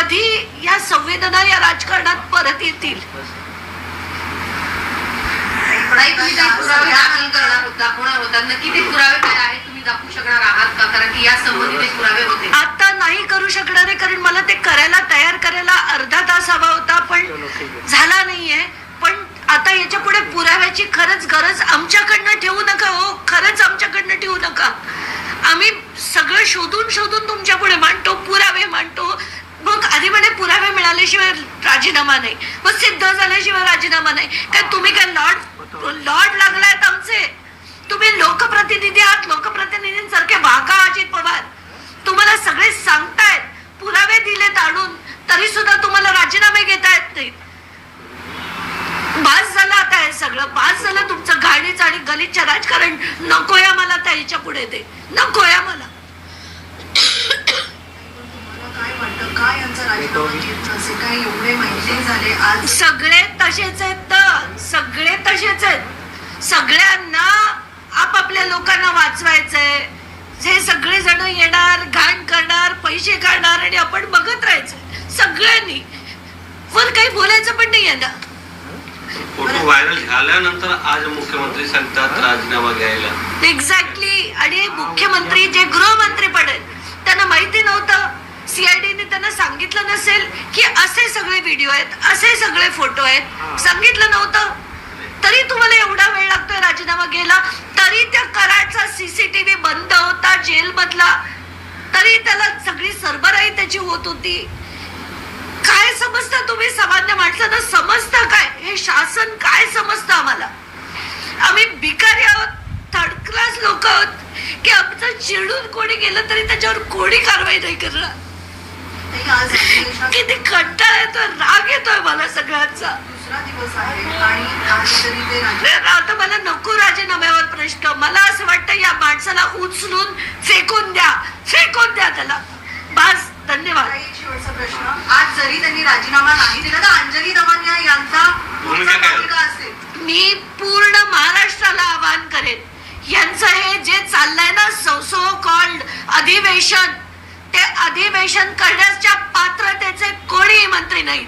कधी या संवेदना या राजकारणात परत येतील? आता नाही करू शकणार आहे कारण मला ते करायला तयार करायला अर्धा तास हवा होता पण झाला नाहीये. पण आता याच्यापुढे पुराव्याची खरंच गरज आमच्याकडनं ठेवू नका हो. खरंच आमच्याकडनं ठेवू नका. आम्ही सगळं शोधून शोधून तुमच्यापुढे मांडतो पुरावे मांडतो. आधी म्हणे पुरावे मिळाल्याशिवाय राजीनामा नाही. मग सिद्ध झाल्याशिवाय राजीनामा नाही. काय तुम्ही काय लॉर्ड लॉर्ड लागलायत आमचे? तुम्ही लोकप्रतिनिधी आहात लोकप्रतिनिधींसारखे वाका अजित पवार. तुम्हाला सगळे सांगतायत पुरावे दिलेत आणून तरी सुद्धा तुम्हाला राजीनामे घेता येत नाही बास झालं आता हे सगळं बास झालं तुमचं घाणीच आणि गलिच्छ राजकारण. नकोय मला त्याच्या पुढे ते. नकोय मला तुम्हाला काय वाटतं काय यांचा राजीनामा घेतला असे काय एवढे महिने झाले. आज सगळे तसेच आहेत तर. सगळे तसेच आहेत. सगळ्यांना आपापल्या लोकांना वाचवायचंय. हे सगळे जण येणार घाण करणार पैसे काढणार आणि आपण बघत राहायचं सगळ्यांनी. वर काही बोलायचं पण नाही ना. फोटो व्हायरल झाल्यानंतर आज मुख्यमंत्री सांगतात राजीनामा घ्यायला. एक्झॅक्टली आणि मुख्यमंत्री जे गृहमंत्री पण आहेत त्यांना माहिती नव्हतं. सीआयडीने त्यांना सांगितलं नसेल की असे सगळे व्हिडिओ आहेत असे सगळे फोटो आहेत. सांगितलं नव्हतं. तरी तुम्हाला एवढा वेळ लागतोय राजीनामा घ्यायला? तरी त्या कराडचा सीसीटीव्ही बंद होता जेल मधला. तरी त्याला सगळी सरबराई त्याची होत होती. काय समजता तुम्ही? सामान्य माणसांना समजतं काय? हे शासन काय समजतं आम्हाला? आम्ही भिकारी आहोत थर्ड क्लास लोक आहोत. की आमचं चिडून कोणी गेलं तरी त्याच्यावर कोणी कारवाई नाही करणार? किती कंटाळा येतोय राग येतोय मला सगळ्यांचा. दुसरा दिवस आहे आणि आज तरी ते राजी- अरे आता मला नको राजीनाम्यावर प्रश्न. मला असं वाटतं या माणसाला उचलून फेकून द्या. फेकून द्या त्याला. बस धन्यवाद. प्रश्न. आज जरी त्यांनी राजीनामा नाही दिला तर अंजली दमानिया यांचा मी पूर्ण महाराष्ट्राला आवाहन करेन. यांचं हे जे चाललंय ना सो कॉल्ड अधिवेशन अधिवेशन करण्याच्या पात्रतेचे कोणीही मंत्री नाहीत.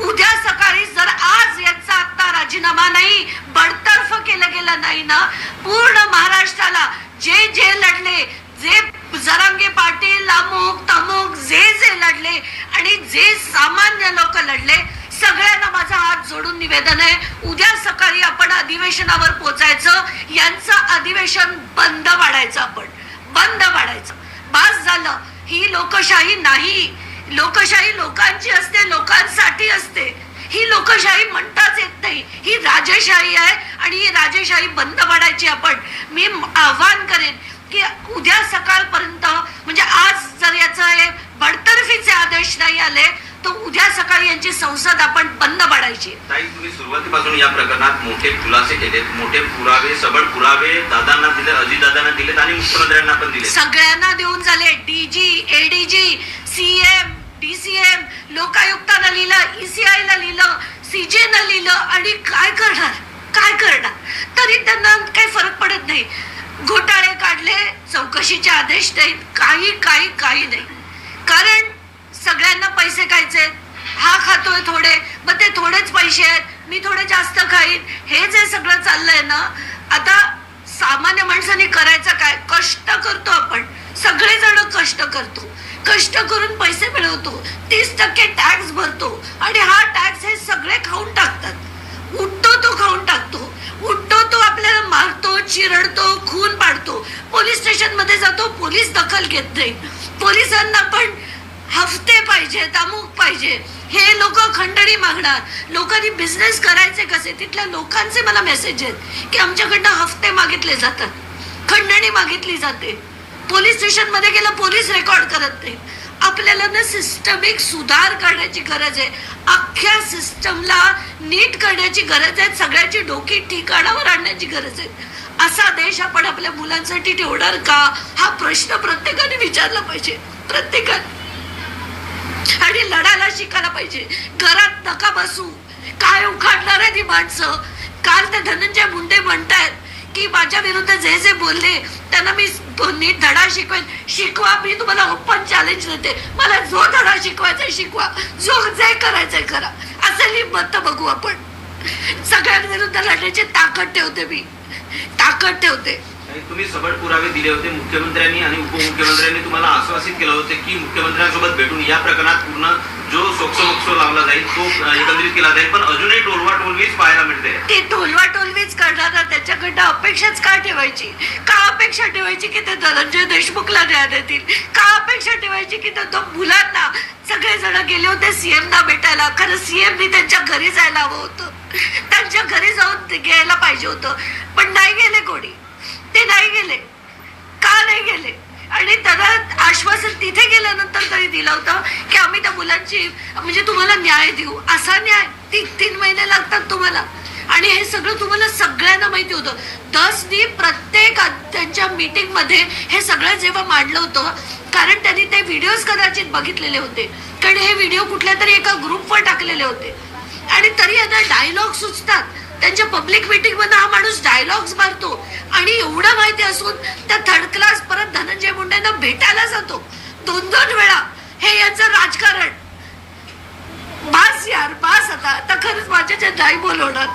उद्या सकाळी जर आज यांचा आता राजीनामा नाही बडतर्फ केलं गेलं नाही ना पूर्ण महाराष्ट्राला जे जे लढले जे जरांगे पाटील अमुक तमुक जे जे लढले आणि जे सामान्य लोक लढले सगळ्यांना माझा हात जोडून निवेदन आहे. उद्या सकाळी आपण अधिवेशनावर पोचायचं यांचं अधिवेशन बंद पाडायचं आपण. बंद पाडायचं बास झालं. ही लोकशाही नाही. लोकशाही लोकांची असते लोकांसाठी असते. ही लोकशाही म्हणताच येत नाही. ही राजेशाही आहे आणि ही राजेशाही बंद पाडायची आपण. मी आव्हान करेन की उद्या सकाळपर्यंत म्हणजे आज जर याचं हे बडतर्फीचे आदेश नाही आले तर सकाळी यांची संसद आपण बंद पाडायची. ताई तुम्ही सुरुवातीपासून या प्रकरणात मोठे खुलासे केलेत. मोठे पुरावे सबळ पुरावे दादांना दिले अजितदादांना दिलेत आणि मुख्यमंत्र्यांना पण दिले सगळ्यांना देऊन झाले. डीजी एडीजी सीएम डीसीएम लोकायुक्तानं लिहिलं ईसीआय ला लिहिलं सीजे न लिहिलं आणि काय करणार? काय करणार? तरी त्यांना काही फरक पडत नाही. घोटाळे काढले चौकशीचे आदेश नाहीत काही काही काही नाही. कारण सगळ्यांना पैसे खायचे हा खातोय थोडे मग ते थोडेच पैसे आहेत मी थोडे जास्त खाईन हे जे सगळं चाललंय ना आता सामान्य माणसाने करायचं काय? कष्ट करतो आपण. सगळेजण कष्ट करतो. कष्ट करून पैसे मिळवतो. तीस टक्के टॅक्स भरतो. आणि हा टॅक्स हे सगळे खाऊन टाकतात. उठतो तो खाऊन टाकतो. उठतो तो आपल्याला मारतो चिरडतो खून पाडतो. पोलीस स्टेशनमध्ये जातो पोलीस दखल घेत नाही. पोलिसांना पण हफ्ते पाहिजेत अमुक पाहिजे. हे लोक खंडणी मागणार. लोकांनी बिझनेस करायचे कसे? तिथल्या लोकांचे मला मेसेज आहेत की आमच्याकडनं हफ्ते मागितले जातात. खंडणी मागितली जाते. पोलीस स्टेशनमध्ये गेलं पोलीस रेकॉर्ड करत नाही. आपल्याला ना सिस्टमिक सुधार करण्याची गरज आहे. अख्ख्या सिस्टमला नीट करण्याची गरज आहे. सगळ्याची डोकी ठिकाणावर आणण्याची गरज आहे. असा देश आपण आपल्या मुलांसाठी ठेवणार का? हा प्रश्न प्रत्येकाने विचारला पाहिजे. प्रत्येकाने. आणि लढायला शिकायला पाहिजे. घरात नका बसू. काय उखाडणार आहे ती माणसं? काल ते धनंजय मुंडे म्हणतायत की माझ्या विरुद्ध जे जे बोलले त्यांना मी नीट धडा शिकवेन. शिकवा मी तुम्हाला ओपन चॅलेंज देते. मला जो धडा शिकवायचा आहे शिकवा. जो जे करायचंय करा. असेल मत बघू आपण. सगळ्यांविरुद्ध लढण्याची ताकद ठेवते मी. ताकद ठेवते. तुम्ही सबळ पुरावे दिले होते मुख्यमंत्र्यांनी आणि उपमुख्यमंत्र्यांनी तुम्हाला आश्वासित केलं होतं की मुख्यमंत्र्यांसोबत भेटून या प्रकरणात पूर्ण जो सोक्सो लावला जाईल तो एकत्रित केला जाईल. पण अजूनही टोलवा टोलवीच पाहायला मिळते. ते टोलवा टोलवीच करणारा त्याच्याकडनं अपेक्षाच का ठेवायची? का अपेक्षा ठेवायची की ते धनंजय देशमुखला न्याय देतील? का अपेक्षा ठेवायची की ते तो मुलांना सगळे जण गेले होते सीएम ना भेटायला. खरं सीएमनी त्यांच्या घरी जायला हवं होतं. त्यांच्या घरी जाऊन घ्यायला पाहिजे होतं. पण नाही गेले कोणी. ते नाही गेले. का नाही गेले? आणि त्याला आश्वासन तिथे गेल्यानंतर तरी दिलं होतं की आम्ही त्या मुलांची म्हणजे तुम्हाला न्याय देऊ. असा न्याय तीन तीन महिने लागतात तुम्हाला. आणि हे सगळं तुम्हाला सगळ्यांना माहिती होतं. दसनी प्रत्येक त्यांच्या मीटिंगमध्ये हे सगळं जेव्हा मांडलं होतं कारण त्यांनी ते व्हिडिओज कदाचित बघितलेले होते. कारण हे व्हिडिओ कुठल्या तरी एका ग्रुपवर टाकलेले होते. आणि तरी यांना डायलॉग सुचतात. त्यांच्या पब्लिक मीटिंगमध्ये हा माणूस डायलॉग्स मारतो. आणि एवढं माहिती असून त्या थर्ड क्लास परत धनंजय मुंडेंना भेटायला जातो. दोन दोन वेळा. हे यांचं राजकारण. बास यार बास आता. आता खरंच माझ्या नाही बोलवणार